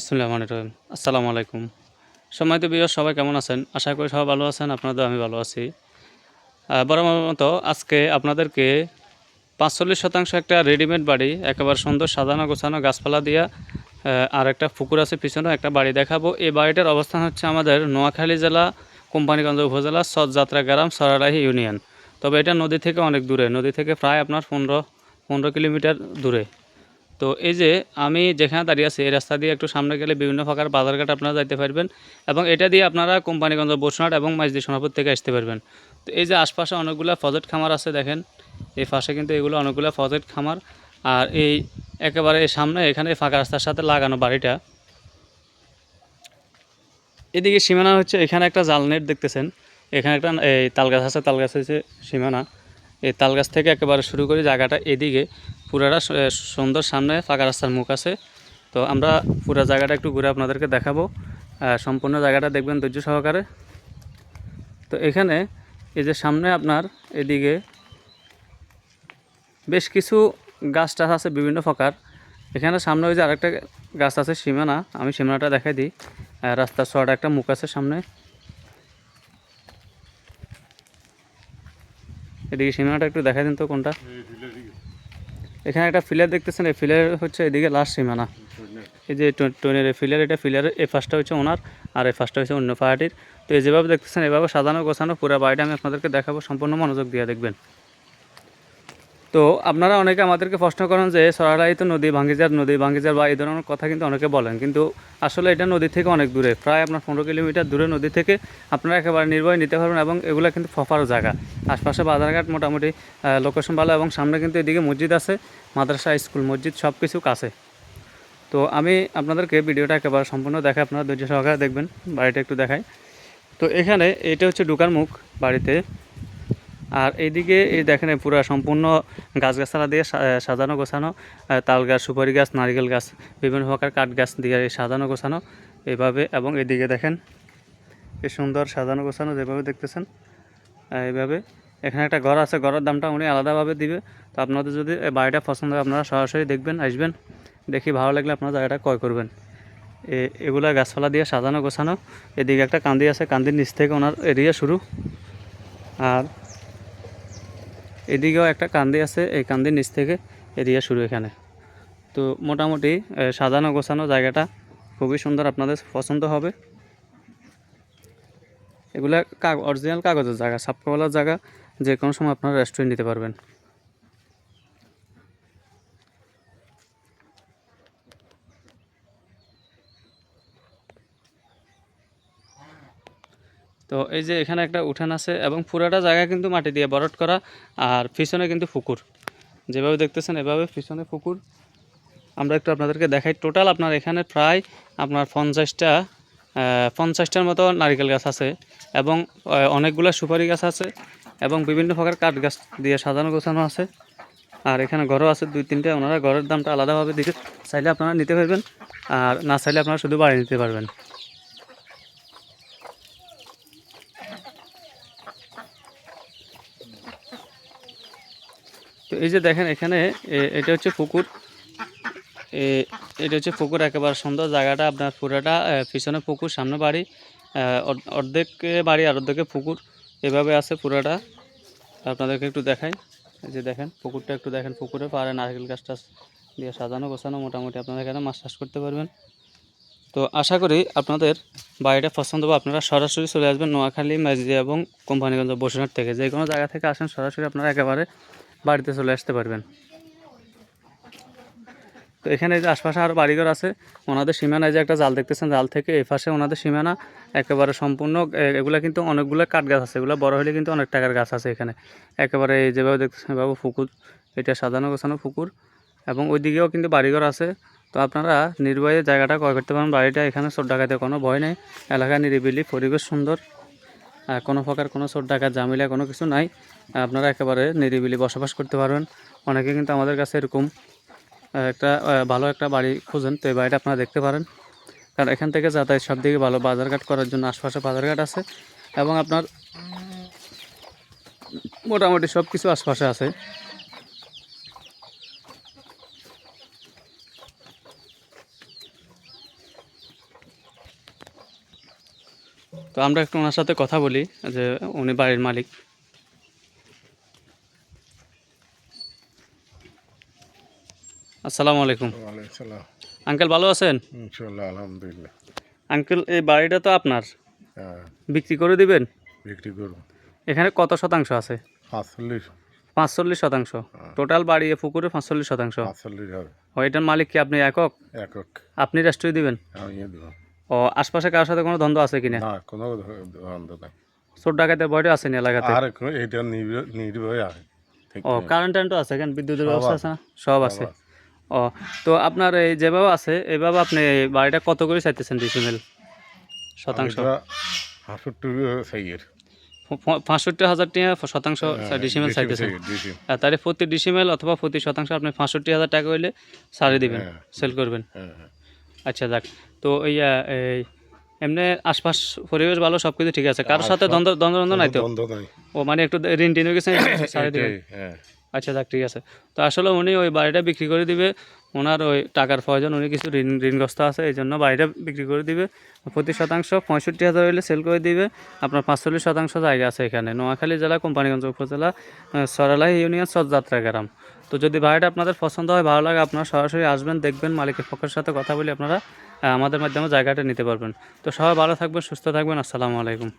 বিসমুল্লাহ রহিম। আসসালামু আলাইকুম। সময়ত বিয় সবাই কেমন আছেন? আশা করি সবাই ভালো আছেন আপনাদের আমি ভালো আছি। বরাবর মতো আজকে আপনাদেরকে পাঁচচল্লিশ শতাংশ একটা রেডিমেড বাড়ি, একেবারে সুন্দর সাজানো গোছানো গাছপালা দিয়া আর একটা পুকুর আছে পিছনে, একটা বাড়ি দেখাবো। এই বাড়িটার অবস্থান হচ্ছে আমাদের নোয়াখালী জেলা, কোম্পানিগঞ্জ উপজেলা সৎযাত্রা গ্রাম, সরারাহি ইউনিয়ন। তবে এটা নদী থেকে অনেক দূরে, নদী থেকে প্রায় আপনার পনেরো পনেরো কিলোমিটার দূরে। তো এই যে আমি যেখানে দাঁড়িয়ে আছি, এই রাস্তা দিয়ে একটু সামনে গেলে বিভিন্ন প্রকার বাজারঘাট আপনারা যাইতে পারবেন এবং এটা দিয়ে আপনারা কোম্পানিগঞ্জ বসুনাট এবং মাইজদি সোনাপুর থেকে আসতে পারবেন। তো এই যে আশপাশে অনেকগুলো ফজেট খামার আছে দেখেন, এই পাশে কিন্তু এগুলো অনেকগুলো ফজেট খামার। আর এই একেবারে সামনে এখানে ফাঁকা রাস্তার সাথে লাগানো বাড়িটা। এদিকে সীমানা হচ্ছে, এখানে একটা জাল নেট দেখতেছেন, এখানে একটা, এই তালগাছ আছে তাল গাছ হচ্ছে সীমানা। এই তাল গাছ থেকে একেবারে শুরু করি জায়গাটা এদিকে পুরাটা সুন্দর সামনে ফাঁকা রাস্তার মুখ আছে। তো আমরা পুরো জায়গাটা একটু ঘুরে আপনাদেরকে দেখাবো। সম্পূর্ণ জায়গাটা দেখবেন ধৈর্য সহকারে। তো এখানে এই যে সামনে আপনার এদিকে বেশ কিছু গাছ টাছ আছে বিভিন্ন প্রকার। এখানে সামনে ওই যে আরেকটা গাছ আছে, সীমানা। আমি সীমানাটা দেখাই দিই। রাস্তার ছড়া একটা মুখ আছে সামনে। এদিকে সীমানাটা একটু দেখা দিন তো কোনটা। এখানে একটা ফিলার দেখতেছেন এই ফিলার হচ্ছে এদিকে লাস্ট সীমানা। এই যে টনের ফিলার এটা ফিলার এই ফার্স্টটা হচ্ছে ওনার আর এই ফার্স্টটা হচ্ছে অন্য পার্টির। তো এই যেভাবে দেখতেছেন এভাবে সাজানো গোছানো পুরো বাড়িটা আমি আপনাদেরকে দেখাবো সম্পূর্ণ মনোযোগ দিয়ে দেখবেন। তো আপনারা অনেকে আমাদেরকে প্রশ্ন করেন যে সরালাই তো নদী ভাঙ্গিজার নদী ভাঙ্গিজার বা এই ধরনের কথা কিন্তু অনেকে বলেন। কিন্তু আসলে এটা নদী থেকে অনেক দূরে, প্রায় আপনার পনেরো কিলোমিটার দূরে নদী থেকে আপনারা একেবারে নির্ভয় নিতে পারবেন এবং এগুলো কিন্তু ফফার জায়গা। আশপাশে বাজারঘাট মোটামুটি লোকেশন ভালো এবং সামনে কিন্তু এদিকে মসজিদ আছে, মাদ্রাসা, স্কুল, মসজিদ সব কিছু কাছে। তো আমি আপনাদেরকে ভিডিওটা একেবারে সম্পূর্ণ দেখে আপনারা ধৈর্য সহকারে দেখবেন, বাড়িটা একটু দেখায় তো এখানে এটা হচ্ছে ঢুকার মুখ বাড়িতে। আর এইদিকে এই দেখেন পুরো সম্পূর্ণ গাছগাছালা দিয়ে সাজানো গোছানো তাল গাছ, সুপারি গাছ, নারকেল গাছ, বিভিন্ন প্রকার কাঠ গাছ দিয়ে সাজানো গোছানো এইভাবে এবং এদিকে দেখেন এই সুন্দর সাজানো গোছানো যেভাবে দেখতেছেন এইভাবে। এখানে একটা ঘর আছে, ঘরের দামটা উনি আলাদাভাবে দিবে। তো আপনাদের যদি বাড়িটা পছন্দ হয়, আপনারা সরাসরি দেখবেন, আসবেন, দেখি ভালো লাগলে আপনারা জায়গাটা ক্রয় করবেন। এগুলা গাছপালা দিয়ে সাজানো গোছানো। এদিকে একটা কান্দি আছে, কান্দির নিচ থেকে ওনার এরিয়া শুরু। আর এদিকেও একটা কান্দি আছে, এই কান্দির নিচ থেকে এরিয়া শুরু এখানে। তো মোটামুটি সাজানো গোছানো জায়গাটা খুবই সুন্দর, আপনাদের পছন্দ হবে। এগুলা কাগ অরিজিনাল কাগজের জায়গা সাপকাওয়ালার জায়গা যে কোনো সময় আপনারা রেস্টুরেন্ট নিতে পারবেন। তো এই যে এখানে একটা উঠান আছে এবং পুরাটা জায়গা কিন্তু মাটি দিয়ে বরট করা আর পিছনে কিন্তু পুকুর। যেভাবে দেখতেছেন এভাবে পিছনে পুকুর। আমরা একটু আপনাদেরকে দেখাই। টোটাল আপনার এখানে প্রায় আপনার পঞ্চাশটা পঞ্চাশটার মতো নারকেল গাছ আছে এবং অনেকগুলো সুপারি গাছ আছে এবং বিভিন্ন প্রকার কাঠ গাছ দিয়ে সাজানো গোছানো আছে। আর এখানে ঘরও আছে দুই তিনটে। ওনারা ঘরের দামটা আলাদাভাবে দিকে চাইলে আপনারা নিতে পারবেন। আর না চাইলে আপনারা শুধু বাড়ি নিতে পারবেন। এই যে দেখেন এখানে এটা হচ্ছে পুকুর। এটা হচ্ছে পুকুর, একেবারে সুন্দর জায়গাটা আপনার পুরাটা পিছনে পুকুর, সামনে বাড়ি। অর্ধেকে বাড়ি আর অর্ধেকে পুকুর, এভাবে আছে পুরাটা। আপনাদেরকে একটু দেখাই। এই যে দেখেন, পুকুরটা একটু দেখেন, পুকুরে পাড়ে নারকেল গাছ টাছ দিয়ে সাজানো গোছানো, মোটামুটি আপনারা এখানে মাছ চাষ করতে পারবেন। তো আশা করি আপনাদের বাড়িটা পছন্দ হবে আপনারা সরাসরি চলে আসবেন নোয়াখালী মাঝদি এবং কোম্পানিগঞ্জ, বসুরহাট থেকে। যে কোনো জায়গা থেকে আসেন, সরাসরি আপনারা একেবারে বাড়িতে চলে আসতে পারবেন। তো এখানে যে আশপাশে আরও বাড়িঘর আছে, ওনাদের সীমানায় যে একটা জাল দেখতেছেন, জাল থেকে এই পাশে ওনাদের সীমানা, একেবারে সম্পূর্ণ এগুলা কিন্তু অনেকগুলো কাঠ গাছ আছে, এগুলো বড় হলে কিন্তু অনেক টাকার গাছ আছে এখানে। একেবারে এই যেভাবে দেখতেছেন বাবু পুকুর, এটা সাজানো গোছানো পুকুর, এবং ওইদিকেও কিন্তু বাড়িঘর আছে। তো আপনারা নির্ভয়ে জায়গাটা ক্রয় করতে পারেন, বাড়িটা এখানে চোর ডাকাতে কোনো ভয় নেই, এলাকা নিরিবিলি, পরিবেশ সুন্দর। কোনো প্রকার কোনো চোর ডাকাত, জামিলা কোনো কিছু নাই। আপনারা একেবারে নিরিবিলি বসবাস করতে পারবেন। অনেকে কিন্তু আমাদের কাছে এরকম একটা ভালো একটা বাড়ি খুঁজেন। তো এই বাড়িটা আপনারা দেখতে পারেন। কারণ এখান থেকে যাতায়াত সব দিকে ভালো। বাজারঘাট করার জন্য আশপাশে বাজারঘাট আছে এবং আপনার মোটামুটি সব কিছু আশপাশে আছে। তো আমরা একটু ওনার সাথে কথা বলি যে উনি বাড়ির মালিক। আসসালামু আলাইকুম। আঙ্কেল ভালো আছেন? আলহামদুলিল্লাহ। আঙ্কেল এই বাড়িটা তো আপনার? হ্যাঁ। বিক্রি করে দিবেন? বিক্রি করব। এখানে কত শতাংশ আছে? পাঁচচল্লিশ। পাঁচচল্লিশ শতাংশ। টোটাল বাড়ি এ পুকুরে পাঁচচল্লিশ শতাংশ। পাঁচচল্লিশ হবে। এটার মালিক কি আপনি একক? একক। আপনি রেস্টুরি দিবেন? আমি দেবো। ও আশপাশে কারোর সাথে কোনো দ্বন্দ্ব আছে কিনা? না কোনো বন্ধ নাই। চোর ডাকাতের ভয়টা আছে নি এলাকাতে? আর কোনো এটা নির্ভয় আছে ও। কারেন্ট টারেন্ট আছে কেন? বিদ্যুতের ব্যবস্থা আছে না? সব আছে। ও তো আপনার এই যেভাবে আছে এইভাবে আপনি বাড়িটা কত করে চাইতেছেন ডিসিমেল শতাংশ। হাসুট্টু সাইয়ের পঁয়ষট্টি হাজার টাকা শতাংশ ডিসিমেল চাইতেছেন। আর তাহলে প্রতি ডিসিমেল অথবা প্রতি শতাংশ আপনি পঁয়ষট্টি হাজার টাকা হইলে সারে দিবেন হ্যাঁ। সেল করবেন। হ্যাঁ হ্যাঁ। আচ্ছা যাক। তো ওই এমনি আশপাশ পরিবেশ ভালো সব কিছু ঠিক আছে। কারোর সাথে দ্বন্দ্ব দ্বন্দ্ব দ্বন্দ্ব নাই তো? ও মানে একটু ঋণ টিন হয়ে গেছে এটাই, হ্যাঁ। আচ্ছা যাক ঠিক আছে। তো আসলে উনি ওই বাড়িটা বিক্রি করে দিবে। ওনার ওই টাকার প্রয়োজন, উনি কিছু ঋণ, ঋণগ্রস্ত আছে, এই জন্য বাড়িটা বিক্রি করে দিবে। প্রতি শতাংশ পঁয়ষট্টি হাজার হইলে সেল করে দিবে। আপনার পাঁচচল্লিশ শতাংশ জায়গা আছে এখানে, নোয়াখালী জেলা, কোম্পানিগঞ্জ উপজেলা সরালাই ইউনিয়ন সৎযাত্রা গ্রাম। তো যদি বাড়িটা আপনাদের পছন্দ হয়, ভালো লাগে, আপনারা সরাসরি আসবেন, দেখবেন, মালিকের পক্ষের সাথে কথা বলে আপনারা আমাদের মাধ্যমে জায়গাটা নিতে পারবেন। তো সবাই ভালো থাকবেন, সুস্থ থাকবেন, আসসালামু আলাইকুম।